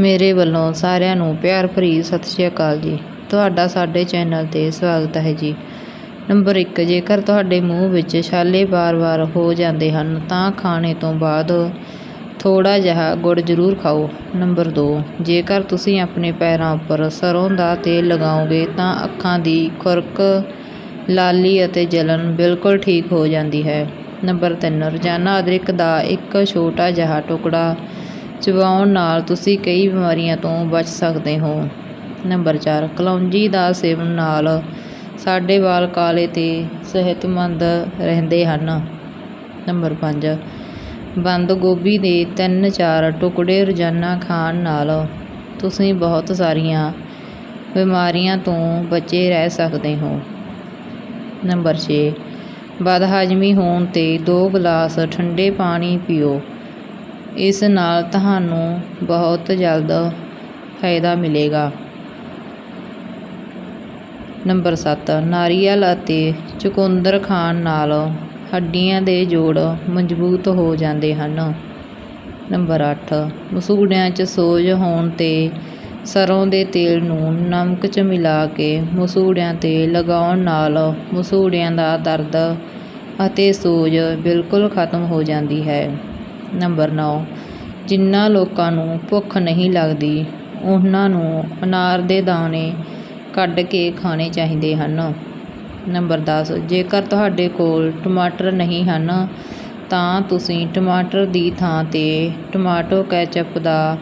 ਮੇਰੇ ਵੱਲੋਂ ਸਾਰਿਆਂ ਨੂੰ ਪਿਆਰ ਭਰੀ ਸਤਿ ਸ਼੍ਰੀ ਅਕਾਲ ਜੀ। ਤੁਹਾਡਾ ਸਾਡੇ ਚੈਨਲ 'ਤੇ ਸਵਾਗਤ ਹੈ ਜੀ। ਨੰਬਰ 1 ਜੇਕਰ ਤੁਹਾਡੇ ਮੂੰਹ ਵਿੱਚ ਛਾਲੇ ਵਾਰ-ਵਾਰ ਹੋ ਜਾਂਦੇ ਹਨ, ਤਾਂ ਖਾਣੇ ਤੋਂ ਬਾਅਦ ਥੋੜ੍ਹਾ ਜਿਹਾ ਗੁੜ ਜ਼ਰੂਰ ਖਾਓ। ਨੰਬਰ 2 ਜੇਕਰ ਤੁਸੀਂ ਆਪਣੇ ਪੈਰਾਂ ਉੱਪਰ ਸਰੋਂ ਦਾ ਤੇਲ ਲਗਾਓਗੇ, ਤਾਂ ਅੱਖਾਂ ਦੀ ਖੁਰਕ, ਲਾਲੀ ਅਤੇ ਜਲਨ ਬਿਲਕੁਲ ਠੀਕ ਹੋ ਜਾਂਦੀ ਹੈ। ਨੰਬਰ 3 ਰੋਜ਼ਾਨਾ ਅਦਰਕ ਦਾ ਇੱਕ ਛੋਟਾ ਜਿਹਾ ਟੁਕੜਾ ਚਬਾਉਣ ਨਾਲ ਤੁਸੀਂ ਕਈ ਬਿਮਾਰੀਆਂ ਤੋਂ ਬਚ ਸਕਦੇ ਹੋ। ਨੰਬਰ 4 ਕਲੌਂਜੀ ਦਾ ਸੇਵਨ ਨਾਲ ਸਾਡੇ ਵਾਲ ਕਾਲੇ ਤੇ ਸਿਹਤਮੰਦ ਰਹਿੰਦੇ ਹਨ। ਨੰਬਰ 5 ਬੰਦ ਗੋਭੀ ਦੇ 3-4 ਟੁਕੜੇ ਰੋਜ਼ਾਨਾ ਖਾਣ ਨਾਲ ਤੁਸੀਂ ਬਹੁਤ ਸਾਰੀਆਂ ਬਿਮਾਰੀਆਂ ਤੋਂ ਬਚੇ ਰਹਿ ਸਕਦੇ ਹੋ। ਨੰਬਰ 6 ਬਦਹਜ਼ਮੀ ਹੋਣ 'ਤੇ 2 ਗਲਾਸ ਠੰਡੇ ਪਾਣੀ ਪੀਓ। ਇਸ ਨਾਲ ਤੁਹਾਨੂੰ ਬਹੁਤ ਜਲਦ ਫਾਇਦਾ ਮਿਲੇਗਾ। ਨੰਬਰ 7 ਨਾਰੀਅਲ ਅਤੇ ਚੁਕੰਦਰ ਖਾਣ ਨਾਲ ਹੱਡੀਆਂ ਦੇ ਜੋੜ ਮਜ਼ਬੂਤ ਹੋ ਜਾਂਦੇ ਹਨ। ਨੰਬਰ 8 ਮਸੂੜਿਆਂ 'ਚ ਸੋਜ ਹੋਣ 'ਤੇ ਸਰੋਂ ਦੇ ਤੇਲ ਨੂੰ ਨਮਕ 'ਚ ਮਿਲਾ ਕੇ ਮਸੂੜਿਆਂ 'ਤੇ ਲਗਾਉਣ ਨਾਲ ਮਸੂੜਿਆਂ ਦਾ ਦਰਦ ਅਤੇ ਸੋਜ ਬਿਲਕੁਲ ਖਤਮ ਹੋ ਜਾਂਦੀ ਹੈ। ਨੰਬਰ ਨੌ। ਜਿਨ੍ਹਾਂ ਲੋਕਾਂ ਨੂੰ ਭੁੱਖ ਨਹੀਂ ਲੱਗਦੀ, ਉਹਨਾਂ ਨੂੰ ਅਨਾਰ ਦੇ ਦਾਣੇ ਕੱਢ ਕੇ ਖਾਣੇ ਚਾਹੀਦੇ ਹਨ। ਨੰਬਰ ਦਸ। ਜੇਕਰ ਤੁਹਾਡੇ ਕੋਲ ਟਮਾਟਰ ਨਹੀਂ ਹਨ, ਤਾਂ ਤੁਸੀਂ ਟਮਾਟਰ ਦੀ ਥਾਂ 'ਤੇ ਟਮਾਟੋ ਕੈਚਅਪ ਦਾ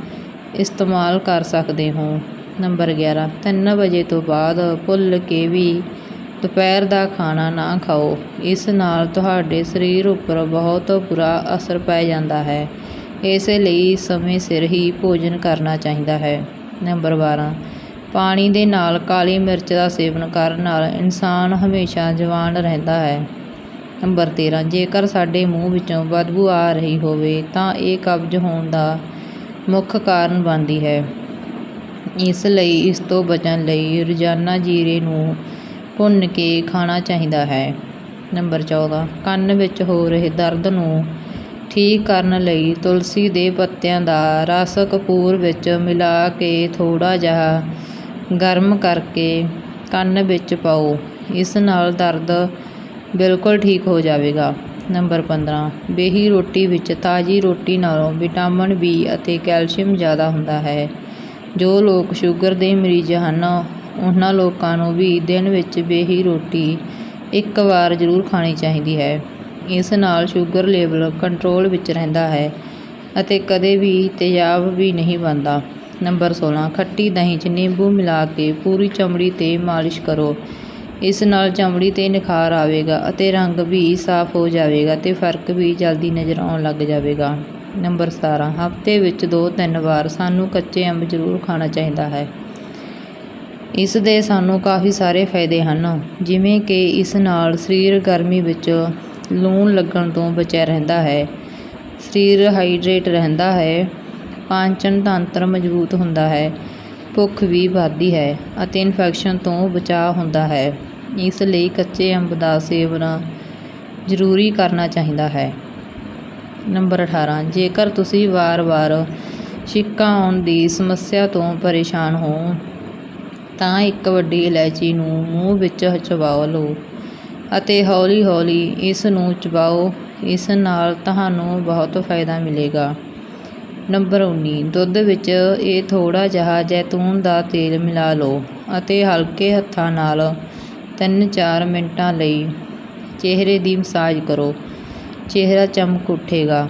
ਇਸਤੇਮਾਲ ਕਰ ਸਕਦੇ ਹੋ। ਨੰਬਰ 11 3 ਵਜੇ ਤੋਂ ਬਾਅਦ ਭੁੱਲ ਕੇ ਵੀ ਦੁਪਹਿਰ ਦਾ ਖਾਣਾ ਨਾ ਖਾਓ। ਇਸ ਨਾਲ ਤੁਹਾਡੇ ਸਰੀਰ ਉੱਪਰ ਬਹੁਤ ਬੁਰਾ ਅਸਰ ਪੈ ਜਾਂਦਾ ਹੈ। ਇਸ ਲਈ ਸਮੇਂ ਸਿਰ ਹੀ ਭੋਜਨ ਕਰਨਾ ਚਾਹੀਦਾ ਹੈ। ਨੰਬਰ 12 ਪਾਣੀ ਦੇ ਨਾਲ ਕਾਲੀ ਮਿਰਚ ਦਾ ਸੇਵਨ ਕਰਨ ਨਾਲ ਇਨਸਾਨ ਹਮੇਸ਼ਾ ਜਵਾਨ ਰਹਿੰਦਾ ਹੈ। ਨੰਬਰ 13 ਜੇਕਰ ਸਾਡੇ ਮੂੰਹ ਵਿੱਚੋਂ ਬਦਬੂ ਆ ਰਹੀ ਹੋਵੇ, ਤਾਂ ਇਹ ਕਬਜ਼ ਹੋਣ ਦਾ ਮੁੱਖ ਕਾਰਨ ਬਣਦੀ ਹੈ। ਇਸ ਲਈ ਇਸ ਤੋਂ ਬਚਣ ਲਈ ਰੋਜ਼ਾਨਾ ਜੀਰੇ ਨੂੰ ਭੁੰਨ ਕੇ ਖਾਣਾ ਚਾਹੀਦਾ ਹੈ। ਨੰਬਰ 14 ਕੰਨ ਵਿੱਚ ਹੋ ਰਹੇ ਦਰਦ ਨੂੰ ਠੀਕ ਕਰਨ ਲਈ ਤੁਲਸੀ ਦੇ ਪੱਤਿਆਂ ਦਾ ਰਸ ਕਪੂਰ ਵਿੱਚ ਮਿਲਾ ਕੇ ਥੋੜ੍ਹਾ ਜਿਹਾ ਗਰਮ ਕਰਕੇ ਕੰਨ ਵਿੱਚ ਪਾਓ। ਇਸ ਨਾਲ ਦਰਦ ਬਿਲਕੁਲ ਠੀਕ ਹੋ ਜਾਵੇਗਾ। ਨੰਬਰ 15 ਬੇਹੀ ਰੋਟੀ ਵਿੱਚ ਤਾਜ਼ੀ ਰੋਟੀ ਨਾਲੋਂ ਵਿਟਾਮਿਨ ਬੀ ਅਤੇ ਕੈਲਸ਼ੀਅਮ ਜ਼ਿਆਦਾ ਹੁੰਦਾ ਹੈ, ਜੋ ਲੋਕ ਸ਼ੂਗਰ ਦੇ ਮਰੀਜ਼ ਹਨ। ਉਹਨਾਂ ਲੋਕਾਂ ਨੂੰ ਵੀ ਦਿਨ ਵਿੱਚ ਬੇਹੀ ਰੋਟੀ ਇੱਕ ਵਾਰ ਜ਼ਰੂਰ ਖਾਣੀ ਚਾਹੀਦੀ ਹੈ। ਇਸ ਨਾਲ ਸ਼ੂਗਰ ਲੈਵਲ ਕੰਟਰੋਲ ਵਿੱਚ ਰਹਿੰਦਾ ਹੈ ਅਤੇ ਕਦੇ ਵੀ ਤੇਜ਼ਾਬ ਵੀ ਨਹੀਂ ਬਣਦਾ। ਨੰਬਰ 16 ਖੱਟੀ ਦਹੀਂ 'ਚ ਨਿੰਬੂ ਮਿਲਾ ਕੇ ਪੂਰੀ ਚਮੜੀ 'ਤੇ ਮਾਲਿਸ਼ ਕਰੋ। ਇਸ ਨਾਲ ਚਮੜੀ 'ਤੇ ਨਿਖਾਰ ਆਵੇਗਾ ਅਤੇ ਰੰਗ ਵੀ ਸਾਫ਼ ਹੋ ਜਾਵੇਗਾ ਅਤੇ ਫ਼ਰਕ ਵੀ ਜਲਦੀ ਨਜ਼ਰ ਆਉਣ ਲੱਗ ਜਾਵੇਗਾ। ਨੰਬਰ 17 ਹਫ਼ਤੇ ਵਿੱਚ 2-3 ਵਾਰ ਸਾਨੂੰ ਕੱਚੇ ਅੰਬ ਜ਼ਰੂਰ ਖਾਣਾ ਚਾਹੀਦਾ ਹੈ। ਇਸ ਦੇ ਸਾਨੂੰ ਕਾਫੀ ਸਾਰੇ ਫਾਇਦੇ ਹਨ, ਜਿਵੇਂ ਕਿ ਇਸ ਨਾਲ ਸਰੀਰ ਗਰਮੀ ਵਿੱਚ ਲੂਣ ਲੱਗਣ ਤੋਂ ਬਚਿਆ ਰਹਿੰਦਾ ਹੈ, ਸਰੀਰ ਹਾਈਡਰੇਟ ਰਹਿੰਦਾ ਹੈ, ਪਾਚਨ ਤੰਤਰ ਮਜ਼ਬੂਤ ਹੁੰਦਾ ਹੈ, ਭੁੱਖ ਵੀ ਵੱਧਦੀ ਹੈ ਅਤੇ ਇਨਫੈਕਸ਼ਨ ਤੋਂ ਬਚਾਅ ਹੁੰਦਾ ਹੈ। ਇਸ ਲਈ ਕੱਚੇ ਅੰਬ ਦਾ ਸੇਵਨ ਜ਼ਰੂਰੀ ਕਰਨਾ ਚਾਹੀਦਾ ਹੈ। ਨੰਬਰ 18 ਜੇਕਰ ਤੁਸੀਂ ਵਾਰ-ਵਾਰ ਛਿੱਕਾਂ ਆਉਣ ਦੀ ਸਮੱਸਿਆ ਤੋਂ ਪਰੇਸ਼ਾਨ ਹੋ ਤਾਂ ਇੱਕ ਵੱਡੀ ਇਲਾਇਚੀ ਨੂੰ ਮੂੰਹ ਵਿੱਚ ਚਬਾਓ ਲਓ ਅਤੇ ਹੌਲੀ-ਹੌਲੀ ਇਸ ਨੂੰ ਚਬਾਓ। ਇਸ ਨਾਲ ਤੁਹਾਨੂੰ ਬਹੁਤ ਫਾਇਦਾ ਮਿਲੇਗਾ। ਨੰਬਰ 19 ਦੁੱਧ ਵਿੱਚ ਇਹ ਥੋੜ੍ਹਾ ਜਿਹਾ ਜੈਤੂਨ ਦਾ ਤੇਲ ਮਿਲਾ ਲਓ ਅਤੇ ਹਲਕੇ ਹੱਥਾਂ ਨਾਲ 3-4 ਮਿੰਟਾਂ ਲਈ ਚਿਹਰੇ ਦੀ ਮਸਾਜ ਕਰੋ। ਚਿਹਰਾ ਚਮਕ ਉੱਠੇਗਾ।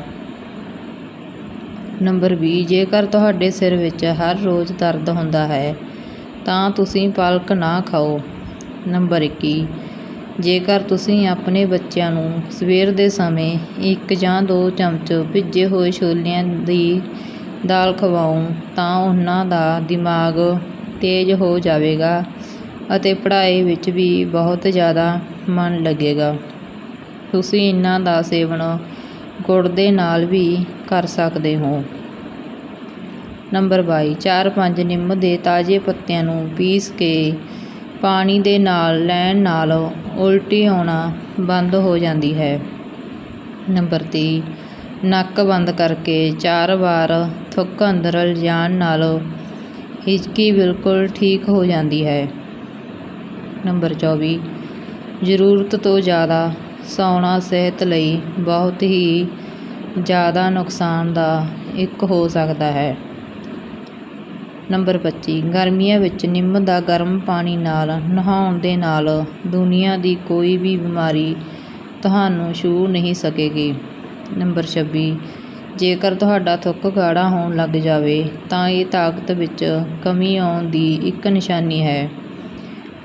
ਨੰਬਰ 20 ਜੇਕਰ ਤੁਹਾਡੇ ਸਿਰ ਵਿੱਚ ਹਰ ਰੋਜ਼ ਦਰਦ ਹੁੰਦਾ ਹੈ ਤਾਂ ਤੁਸੀਂ ਪਾਲਕ ਨਾ ਖਾਓ। ਨੰਬਰ 21 ਜੇਕਰ ਤੁਸੀਂ ਆਪਣੇ ਬੱਚਿਆਂ ਨੂੰ ਸਵੇਰ ਦੇ ਸਮੇਂ ਇੱਕ ਜਾਂ ਦੋ ਚਮਚ ਭਿੱਜੇ ਹੋਏ ਛੋਲਿਆਂ ਦੀ ਦਾਲ ਖਵਾਓ, ਤਾਂ ਉਹਨਾਂ ਦਾ ਦਿਮਾਗ ਤੇਜ਼ ਹੋ ਜਾਵੇਗਾ ਅਤੇ ਪੜ੍ਹਾਈ ਵਿੱਚ ਵੀ ਬਹੁਤ ਜ਼ਿਆਦਾ ਮਨ ਲੱਗੇਗਾ। ਤੁਸੀਂ ਇਹਨਾਂ ਦਾ ਸੇਵਨ ਗੁੜ ਦੇ ਨਾਲ ਵੀ ਕਰ ਸਕਦੇ ਹੋ। ਨੰਬਰ 22 4-5 ਨਿੰਮ ਦੇ ਤਾਜ਼ੇ ਪੱਤਿਆਂ ਨੂੰ ਪੀਸ ਕੇ ਪਾਣੀ ਦੇ ਨਾਲ ਲੈਣ ਨਾਲ ਉਲਟੀ ਆਉਣਾ ਬੰਦ ਹੋ ਜਾਂਦੀ ਹੈ। ਨੰਬਰ 23 ਨੱਕ ਬੰਦ ਕਰਕੇ ਚਾਰ ਵਾਰ ਥੁੱਕ ਅੰਦਰ ਲਿਜਾਣ ਨਾਲ ਹਿਚਕੀ ਬਿਲਕੁਲ ਠੀਕ ਹੋ ਜਾਂਦੀ ਹੈ। ਨੰਬਰ 24 ਜ਼ਰੂਰਤ ਤੋਂ ਜ਼ਿਆਦਾ ਸੌਣਾ ਸਿਹਤ ਲਈ ਬਹੁਤ ਹੀ ਜ਼ਿਆਦਾ ਨੁਕਸਾਨ ਦਾ ਇੱਕ ਹੋ ਸਕਦਾ ਹੈ। ਨੰਬਰ 25 ਗਰਮੀਆਂ ਵਿੱਚ ਨਿੰਮ ਦਾ ਗਰਮ ਪਾਣੀ ਨਾਲ ਨਹਾਉਣ ਦੇ ਨਾਲ ਦੁਨੀਆ ਦੀ ਕੋਈ ਵੀ ਬਿਮਾਰੀ ਤੁਹਾਨੂੰ ਛੂਹ ਨਹੀਂ ਸਕੇਗੀ। ਨੰਬਰ 26 ਜੇਕਰ ਤੁਹਾਡਾ ਥੁੱਕ ਗਾੜਾ ਹੋਣ ਲੱਗ ਜਾਵੇ, ਤਾਂ ਇਹ ਤਾਕਤ ਵਿੱਚ ਕਮੀ ਆਉਣ ਦੀ ਇੱਕ ਨਿਸ਼ਾਨੀ ਹੈ।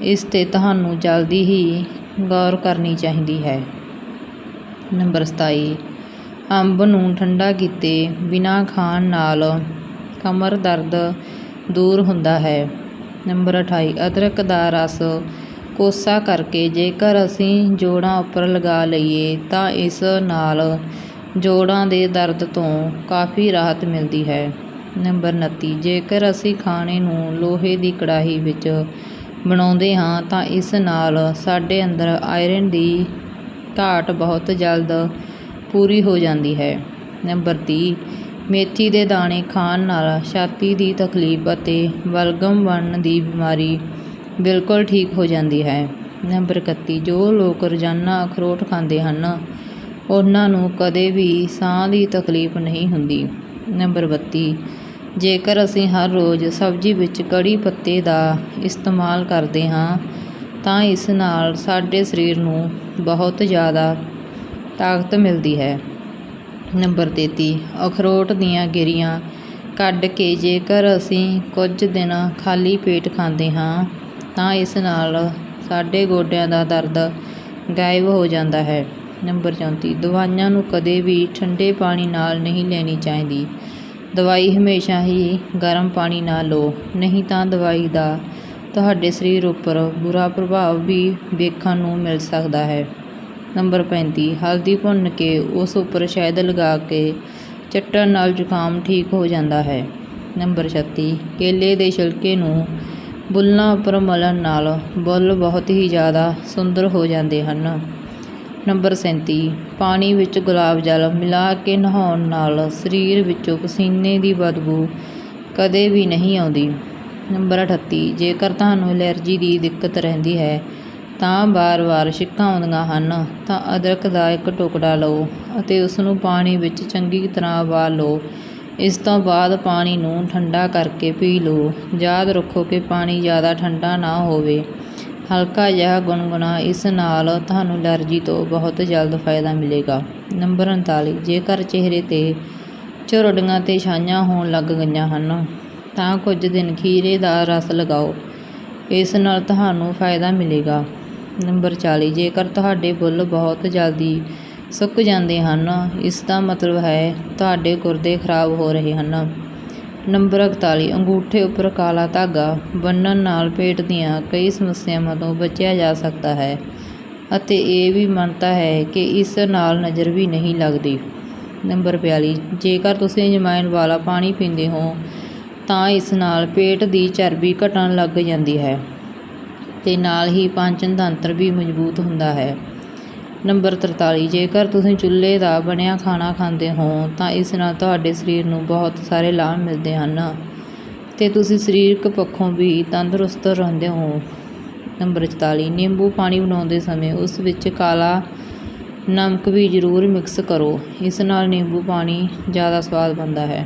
ਇਸ 'ਤੇ ਤੁਹਾਨੂੰ ਜਲਦੀ ਹੀ ਗੌਰ ਕਰਨੀ ਚਾਹੀਦੀ ਹੈ। ਨੰਬਰ 27 ਅੰਬ ਨੂੰ ਠੰਡਾ ਕੀਤੇ ਬਿਨਾਂ ਖਾਣ ਨਾਲ ਕਮਰ ਦਰਦ ਦੂਰ ਹੁੰਦਾ ਹੈ। ਨੰਬਰ 28 ਅਦਰਕ ਦਾ ਰਸ ਕੋਸਾ ਕਰਕੇ ਜੇਕਰ ਅਸੀਂ ਜੋੜਾਂ ਉੱਪਰ ਲਗਾ ਲਈਏ ਤਾਂ ਇਸ ਨਾਲ ਜੋੜਾਂ ਦੇ ਦਰਦ ਤੋਂ ਕਾਫੀ ਰਾਹਤ ਮਿਲਦੀ ਹੈ। ਨੰਬਰ 29 ਜੇਕਰ ਅਸੀਂ ਖਾਣੇ ਨੂੰ ਲੋਹੇ ਦੀ ਕੜਾਹੀ ਵਿੱਚ ਬਣਾਉਂਦੇ ਹਾਂ ਤਾਂ ਇਸ ਨਾਲ ਸਾਡੇ ਅੰਦਰ ਆਇਰਨ ਦੀ ਘਾਟ ਬਹੁਤ ਜਲਦ ਪੂਰੀ ਹੋ ਜਾਂਦੀ ਹੈ। ਨੰਬਰ 30 ਮੇਥੀ ਦੇ ਦਾਣੇ ਖਾਣ ਨਾਲ ਛਾਤੀ ਦੀ ਤਕਲੀਫ ਅਤੇ ਬਲਗਮ ਬਣਨ ਦੀ ਬਿਮਾਰੀ ਬਿਲਕੁਲ ਠੀਕ ਹੋ ਜਾਂਦੀ ਹੈ। ਨੰਬਰ 31 ਜੋ ਲੋਕ ਰੋਜ਼ਾਨਾ ਅਖਰੋਟ ਖਾਂਦੇ ਹਨ, ਉਹਨਾਂ ਨੂੰ ਕਦੇ ਵੀ ਸਾਹ ਦੀ ਤਕਲੀਫ ਨਹੀਂ ਹੁੰਦੀ। ਨੰਬਰ 32 ਜੇਕਰ ਅਸੀਂ ਹਰ ਰੋਜ਼ ਸਬਜ਼ੀ ਵਿੱਚ ਕੜੀ ਪੱਤੇ ਦਾ ਇਸਤੇਮਾਲ ਕਰਦੇ ਹਾਂ, ਤਾਂ ਇਸ ਨਾਲ ਸਾਡੇ ਸਰੀਰ ਨੂੰ ਬਹੁਤ ਜ਼ਿਆਦਾ ਤਾਕਤ ਮਿਲਦੀ ਹੈ। ਨੰਬਰ 33 ਅਖਰੋਟ ਦੀਆਂ ਗਿਰੀਆਂ ਕੱਢ ਕੇ ਜੇਕਰ ਅਸੀਂ ਕੁਝ ਦਿਨ ਖਾਲੀ ਪੇਟ ਖਾਂਦੇ ਹਾਂ, ਤਾਂ ਇਸ ਨਾਲ ਸਾਡੇ ਗੋਡਿਆਂ ਦਾ ਦਰਦ ਗਾਇਬ ਹੋ ਜਾਂਦਾ ਹੈ। ਨੰਬਰ 34 ਦਵਾਈਆਂ ਨੂੰ ਕਦੇ ਵੀ ਠੰਡੇ ਪਾਣੀ ਨਾਲ ਨਹੀਂ ਲੈਣੀ ਚਾਹੀਦੀ। ਦਵਾਈ ਹਮੇਸ਼ਾ ਹੀ ਗਰਮ ਪਾਣੀ ਨਾਲ ਲਓ, ਨਹੀਂ ਤਾਂ ਦਵਾਈ ਦਾ ਤੁਹਾਡੇ ਸਰੀਰ ਉੱਪਰ ਬੁਰਾ ਪ੍ਰਭਾਵ ਵੀ ਵੇਖਣ ਨੂੰ ਮਿਲ ਸਕਦਾ ਹੈ। ਨੰਬਰ 35 ਹਲਦੀ ਭੁੰਨ ਕੇ ਉਸ ਉੱਪਰ ਸ਼ਹਿਦ ਲਗਾ ਕੇ ਚੱਟਣ ਨਾਲ ਜ਼ੁਕਾਮ ਠੀਕ ਹੋ ਜਾਂਦਾ ਹੈ। ਨੰਬਰ 36 ਕੇਲੇ ਦੇ ਛਿਲਕੇ ਨੂੰ ਬੁੱਲਾਂ ਉੱਪਰ ਮਲਣ ਨਾਲ ਬੁੱਲ ਬਹੁਤ ਹੀ ਜ਼ਿਆਦਾ ਸੁੰਦਰ ਹੋ ਜਾਂਦੇ ਹਨ। ਨੰਬਰ 37 ਪਾਣੀ ਵਿੱਚ ਗੁਲਾਬ ਜਲ ਮਿਲਾ ਕੇ ਨਹਾਉਣ ਨਾਲ ਸਰੀਰ ਵਿੱਚੋਂ ਪਸੀਨੇ ਦੀ ਬਦਬੂ ਕਦੇ ਵੀ ਨਹੀਂ ਆਉਂਦੀ। ਨੰਬਰ 38 ਜੇਕਰ ਤੁਹਾਨੂੰ ਐਲਰਜੀ ਦੀ ਦਿੱਕਤ ਰਹਿੰਦੀ ਹੈ ਤਾਂ ਵਾਰ-ਵਾਰ ਛਿੱਕਾਂ ਆਉਂਦੀਆਂ ਹਨ, ਤਾਂ ਅਦਰਕ ਦਾ ਇੱਕ ਟੁਕੜਾ ਲਓ ਅਤੇ ਉਸਨੂੰ ਪਾਣੀ ਵਿੱਚ ਚੰਗੀ ਤਰ੍ਹਾਂ ਉਬਾਲ ਲਓ। ਇਸ ਤੋਂ ਬਾਅਦ ਪਾਣੀ ਨੂੰ ਠੰਡਾ ਕਰਕੇ ਪੀ ਲਓ। ਯਾਦ ਰੱਖੋ ਕਿ ਪਾਣੀ ਜ਼ਿਆਦਾ ਠੰਡਾ ਨਾ ਹੋਵੇ। ਹਲਕਾ ਜਿਹਾ ਗੁਨਗੁਣਾ ਇਸ ਨਾਲ ਤੁਹਾਨੂੰ ਐਲਰਜੀ ਤੋਂ ਬਹੁਤ ਜਲਦ ਫਾਇਦਾ ਮਿਲੇਗਾ। ਨੰਬਰ 39 ਜੇਕਰ ਚਿਹਰੇ 'ਤੇ ਝੁਰੜੀਆਂ ਤੇ ਛਾਈਆਂ ਹੋਣ ਲੱਗ ਗਈਆਂ ਹਨ, ਤਾਂ ਕੁਝ ਦਿਨ ਖੀਰੇ ਦਾ ਰਸ ਲਗਾਓ। ਇਸ ਨਾਲ ਤੁਹਾਨੂੰ ਫਾਇਦਾ ਮਿਲੇਗਾ। ਨੰਬਰ 40 ਜੇਕਰ ਤੁਹਾਡੇ ਬੁੱਲ ਬਹੁਤ ਜਲਦੀ ਸੁੱਕ ਜਾਂਦੇ ਹਨ, ਇਸ ਦਾ ਮਤਲਬ ਹੈ ਤੁਹਾਡੇ ਗੁਰਦੇ ਖਰਾਬ ਹੋ ਰਹੇ ਹਨ। ਨੰਬਰ 41 ਅੰਗੂਠੇ ਉੱਪਰ ਕਾਲਾ ਧਾਗਾ ਬੰਨਣ ਨਾਲ ਪੇਟ ਦੀਆਂ ਕਈ ਸਮੱਸਿਆਵਾਂ ਤੋਂ ਬਚਿਆ ਜਾ ਸਕਦਾ ਹੈ ਅਤੇ ਇਹ ਵੀ ਮੰਨਤਾ ਹੈ ਕਿ ਇਸ ਨਾਲ ਨਜ਼ਰ ਵੀ ਨਹੀਂ ਲੱਗਦੀ। ਨੰਬਰ 42 ਜੇਕਰ ਤੁਸੀਂ ਅਜਵਾਇਣ ਵਾਲਾ ਪਾਣੀ ਪੀਂਦੇ ਹੋ, ਤਾਂ ਇਸ ਨਾਲ ਪੇਟ ਦੀ ਚਰਬੀ ਘਟਣ ਲੱਗ ਜਾਂਦੀ ਹੈ। ਤੇ ਨਾਲ ਹੀ ਪਾਚਨ ਤੰਤਰ ਵੀ ਮਜ਼ਬੂਤ ਹੁੰਦਾ ਹੈ। ਨੰਬਰ 43 ਜੇਕਰ ਤੁਸੀਂ ਚੁੱਲ੍ਹੇ ਦਾ ਬਣਿਆ ਖਾਣਾ ਖਾਂਦੇ ਹੋ, ਤਾਂ ਇਸ ਨਾਲ ਤੁਹਾਡੇ ਸਰੀਰ ਨੂੰ ਬਹੁਤ ਸਾਰੇ ਲਾਭ ਮਿਲਦੇ ਹਨ। ਤੇ ਤੁਸੀਂ ਸਰੀਰਕ ਪੱਖੋਂ ਵੀ ਤੰਦਰੁਸਤ ਰਹਿੰਦੇ ਹੋ। ਨੰਬਰ 44 ਨਿੰਬੂ ਪਾਣੀ ਬਣਾਉਂਦੇ ਸਮੇਂ ਉਸ ਵਿੱਚ ਕਾਲਾ ਨਮਕ ਵੀ ਜ਼ਰੂਰ ਮਿਕਸ ਕਰੋ। ਇਸ ਨਾਲ ਨਿੰਬੂ ਪਾਣੀ ਜ਼ਿਆਦਾ ਸਵਾਦ ਬਣਦਾ ਹੈ।